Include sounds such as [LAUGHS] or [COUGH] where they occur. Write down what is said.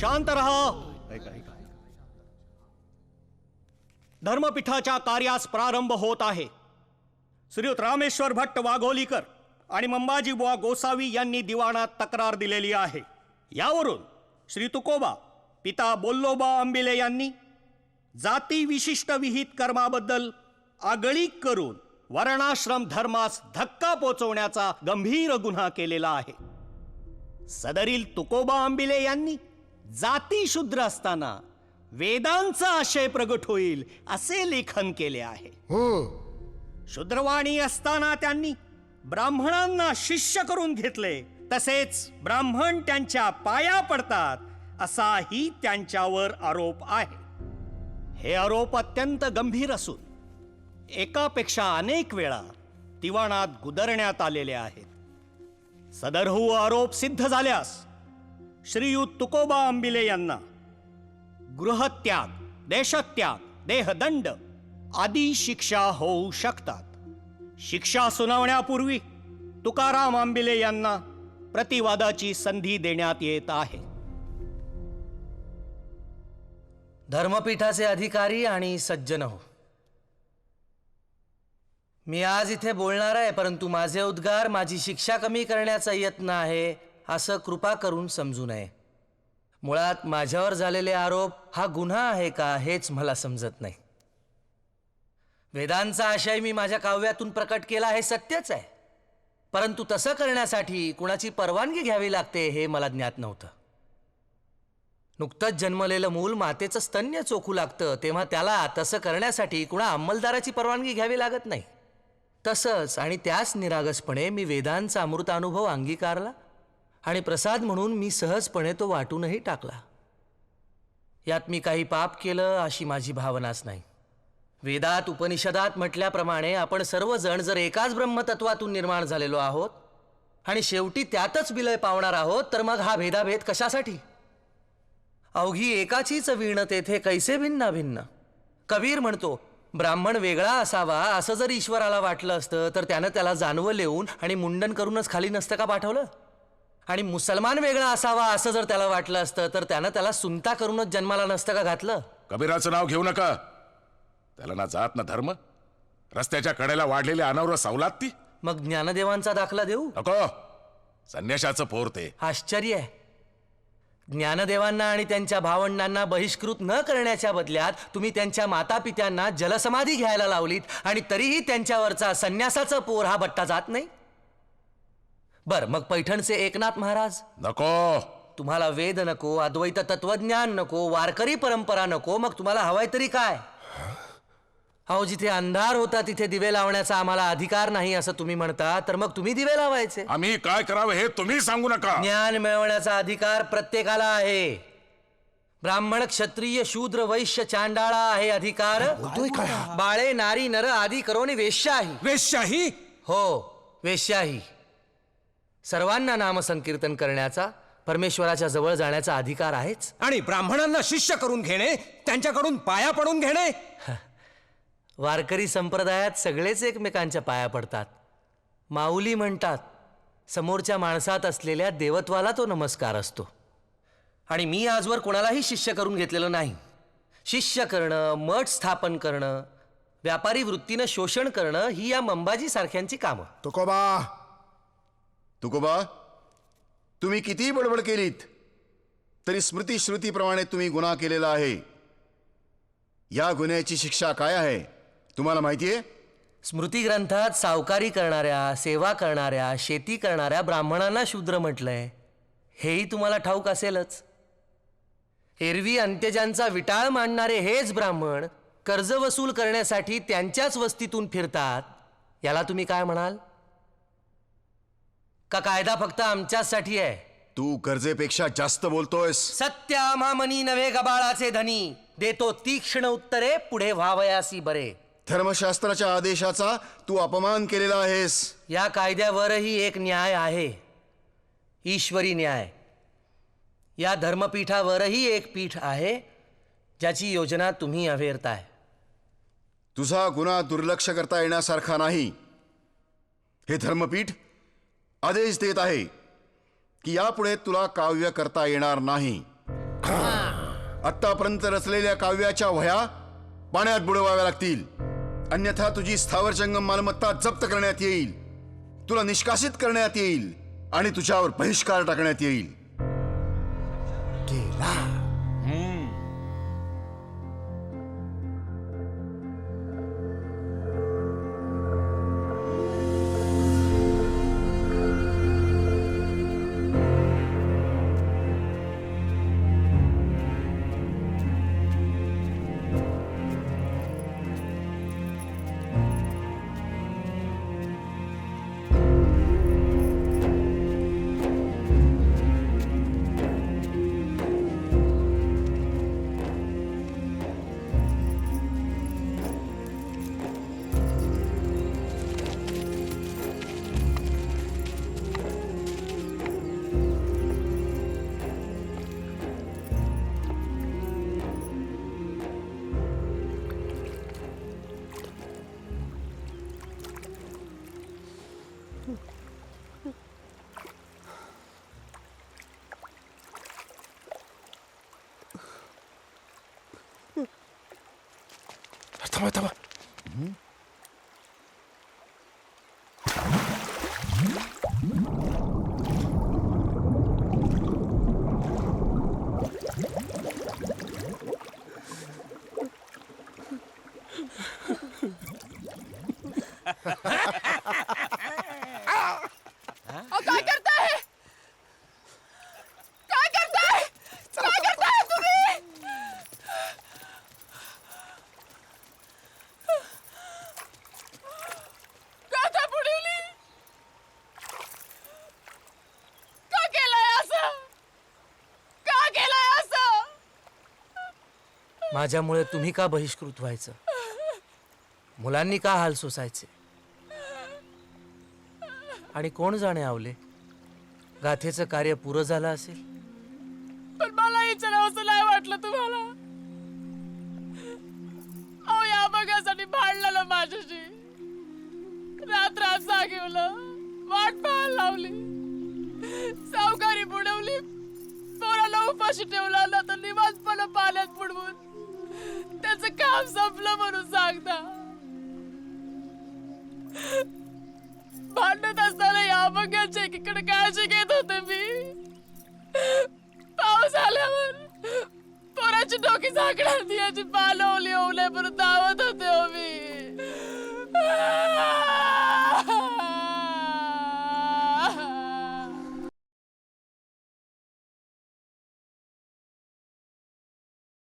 शांत रहा। धर्मपीठाच्या कार्यास प्रारंभ होत आहे. श्रीयुत रामेश्वर भट्ट वाघोलीकर आणि मंबाजी बुवा गोसावी यांनी दिवाणात तक्रार दिलेली आहे. यावरून श्री तुकोबा पिता बोल्लोबा अंबिले यांनी जाती विशिष्ट विहित कर्माबद्दल आगळीक करून वर्णाश्रम धर्मास धक्का पोचवण्याचा गंभीर गुन्हा केलेला आहे. सदरील तुकोबा आंबिले यांनी जाती शूद्र असताना वेदांचा आशय प्रगट होईल असे लेखन केले आहे. हो. शूद्रवाणी असताना त्यांनी ब्राह्मणांना शिष्य करून घेतले. तसेच ब्राह्मण त्यांच्या पाया पडतात असाही त्यांच्यावर आरोप आहे. हे आरोप अत्यंत गंभीर असून एकापेक्षा अनेक वेळा दिवाणात गुदरण्यात आलेले आहेत. सदरहू आरोप सिद्ध झाल्यास श्रीयुत तुकोबा अंबिले यांना. गृहत्याग देशत्याग देहदंड आदी शिक्षा होऊ शकतात. शिक्षा सुनावण्यापूर्वी तुकाराम आंबिले यांना प्रतिवादाची संधी देण्यात येत आहे. धर्मपीठाचे अधिकारी आणि सज्जन हो. मी आज इथे बोलणार आहे परंतु माझे उद्गार माझी शिक्षा कमी करण्याचा यत्न आहे. असं कृपा करून समजू नये. मुळात माझ्यावर झालेले आरोप हा गुन्हा आहे का हेच मला समजत नाही. वेदांचा आशय मी माझ्या काव्यातून प्रकट केला हे सत्यच आहे. परंतु तसं करण्यासाठी कुणाची परवानगी घ्यावी लागते हे मला ज्ञात नव्हतं. नुकतंच जन्मलेलं मूल मातेचं स्तन्य चोखू लागतं तेव्हा त्याला तसं करण्यासाठी कुणा अंमलदाराची परवानगी घ्यावी लागत नाही. तसंच आणि त्याच निरागसपणे मी वेदांचा अमृतानुभव अंगीकारला. आणि प्रसाद म्हणून मी सहजपणे तो वाटूनही टाकला. यात मी काही पाप केलं अशी माझी भावनाच नाही. वेदात उपनिषदात म्हटल्याप्रमाणे आपण सर्वजण जर एकाच ब्रह्मतत्वातून निर्माण झालेलो आहोत आणि शेवटी त्यातच विलय पावणार आहोत तर मग हा भेदाभेद कशासाठी? अवघी एकाचीच वीण तेथे कैसे भिन्न भिन्न कबीर म्हणतो ब्राह्मण वेगळा असावा असं जर ईश्वराला वाटलं असतं तर त्यानं त्याला जानवं लिहून आणि मुंडन करूनच खाली नसतं का पाठवलं? आणि मुसलमान वेगळा असावा असं जर त्याला वाटलं असतं तर त्यानं त्याला सुनता करूनच जन्माला नसतं का घातलं? कबीराचं नाव घेऊ नका. त्याला ना जात ना धर्म. रस्त्याच्या कडेला वाढलेली अनावर सावलात ती. मग ज्ञानदेवांचा दाखला देऊ? नको. संन्याशाचं पोर ते. आश्चर्य आहे. ज्ञानदेवांना आणि त्यांच्या भावंडांना बहिष्कृत न करण्याच्या बदल्यात तुम्ही त्यांच्या मातापित्यांना जलसमाधी घ्यायला लावलीत आणि तरीही त्यांच्यावरचा संन्यासाचं पोर हा बट्टा जात नाही? बर मग पैठणचे एकनाथ महाराज? नको. तुम्हाला वेद नको अद्वैत तत्वज्ञान नको वारकरी परंपरा नको मग तुम्हाला हवंय तरी काय? अहो जिथे अंधार होता तिथे दिवे लावण्याचा आम्हाला अधिकार नाही असं तुम्ही म्हणता तर मग तुम्ही दिवे लावायचे. आम्ही काय करावं हे तुम्ही सांगू नका. ज्ञान मिळवण्याचा अधिकार प्रत्येकाला आहे. ब्राह्मण क्षत्रिय शूद्र वैश्य चांडाळा आहे अधिकार. बाळे नारी नर आदी करोनी वेश्याही. वेश्याही? हो वेश्याही. सर्वांना नामसंकीर्तन करण्याचा परमेश्वराच्या जवळ जाण्याचा अधिकार आहेच. आणि ब्राह्मणांना शिष्य करून घेणे त्यांच्याकडून पाया पडून घेणे. [LAUGHS] वारकरी संप्रदायात सगळेच एकमेकांच्या पाया पडतात. माऊली म्हणतात समोरच्या माणसात असलेल्या देवत्वाला तो नमस्कार असतो. आणि मी आजवर कोणालाही शिष्य करून घेतलेलं नाही. शिष्य करणं मठ स्थापन करणं व्यापारी वृत्तीनं शोषण करणं ही या मंबाजी सारख्यांची कामं. तुकोबा! तुकोबा तुम्ही कितीही बडबड केलीत तरी स्मृती श्रुतीप्रमाणे तुम्ही गुन्हा केलेला आहे. या गुन्ह्याची शिक्षा काय आहे तुम्हाला माहिती आहे? स्मृती ग्रंथात सावकारी करणाऱ्या सेवा करणाऱ्या शेती करणाऱ्या ब्राह्मणांना शूद्र म्हटलंय. हेही तुम्हाला ठाऊक असेलच. एरवी अंत्यजांचा विटाळ मांडणारे हेच ब्राह्मण कर्ज वसूल करण्यासाठी त्यांच्याच वस्तीतून फिरतात. याला तुम्ही काय म्हणाल? का कायदा फक्त आमच्याचसाठी आहे? तू गरजेपेक्षा जास्त बोलतोयस. सत्य आमामनी नव्हे गबाळाचे धनी? देतो तीक्ष्ण उत्तरे पुढे व्हावयासी बरे. धर्मशास्त्राच्या आदेशाचा तू अपमान केलेला आहेस. या कायद्यावरही एक न्याय आहे. ईश्वरी न्याय. या धर्मपीठावरही एक पीठ आहे ज्याची योजना तुम्ही अवेरताय. तुझा गुन्हा दुर्लक्ष करता येण्यासारखा नाही. हे धर्मपीठ आदेश देत आहे की यापुढे तुला काव्य करता येणार नाही. आतापर्यंत रचलेल्या काव्याच्या वह्या पाण्यात बुडवाव्या लागतील. अन्यथा तुझी स्थावर जंगम मालमत्ता जप्त करण्यात येईल. तुला निष्कासित करण्यात येईल आणि तुझ्यावर बहिष्कार टाकण्यात येईल. давай, давай. माझ्यामुळे तुम्ही का बहिष्कृत व्हायचं? मुलांनी का हाल सोसायचे? आणि कोण जाणे आवले? गाथेचं कार्य पुरं झालं असेल? पण मला विचारावंसं नाही वाटलं तुम्हाला. अहो या बघासाठी भांडलेलं माझ्याशी. रात्र रात जागेवलं वाट पाहायला लावली. सावकारी बुडवली. पोराला उपाशी ठेवला ना तर काम संपलं म्हणून सांगता भांडत असताना या बघ्याच्या एकीकडे काळजी घेत होते मी पाऊस आल्यावर पोराची डोकी झाकण्यात याची पालवली ओवले परत धावत होते हो मी